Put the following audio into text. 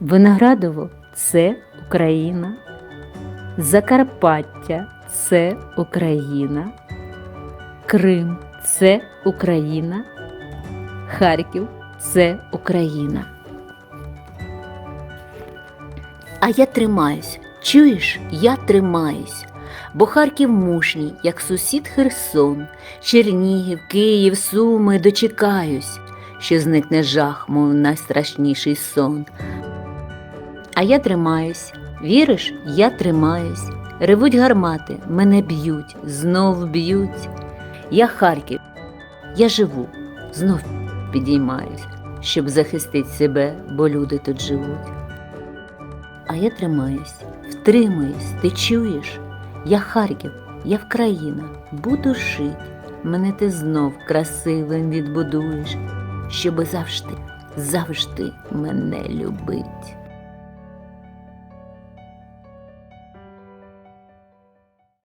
Виноградово це Україна. Закарпаття це Україна. Крим це Україна. Харків це Україна. А я тримаюсь, чуєш, я тримаюсь, бо Харків мужній, як сусід Херсон, Чернігів, Київ, Суми дочекаюсь, що зникне жах, мов найстрашніший сон. А я тримаюсь, віриш, я тримаюсь, ревуть гармати, мене б'ють, знов б'ють. Я Харків, я живу, знов підіймаюсь, щоб захистити себе, бо люди тут живуть. А я тримаюсь, втримаюсь, ти чуєш? Я Харків, я Вкраїна, буду жить. Мене ти знов красивим відбудуєш, щоби завжди, завжди мене любить.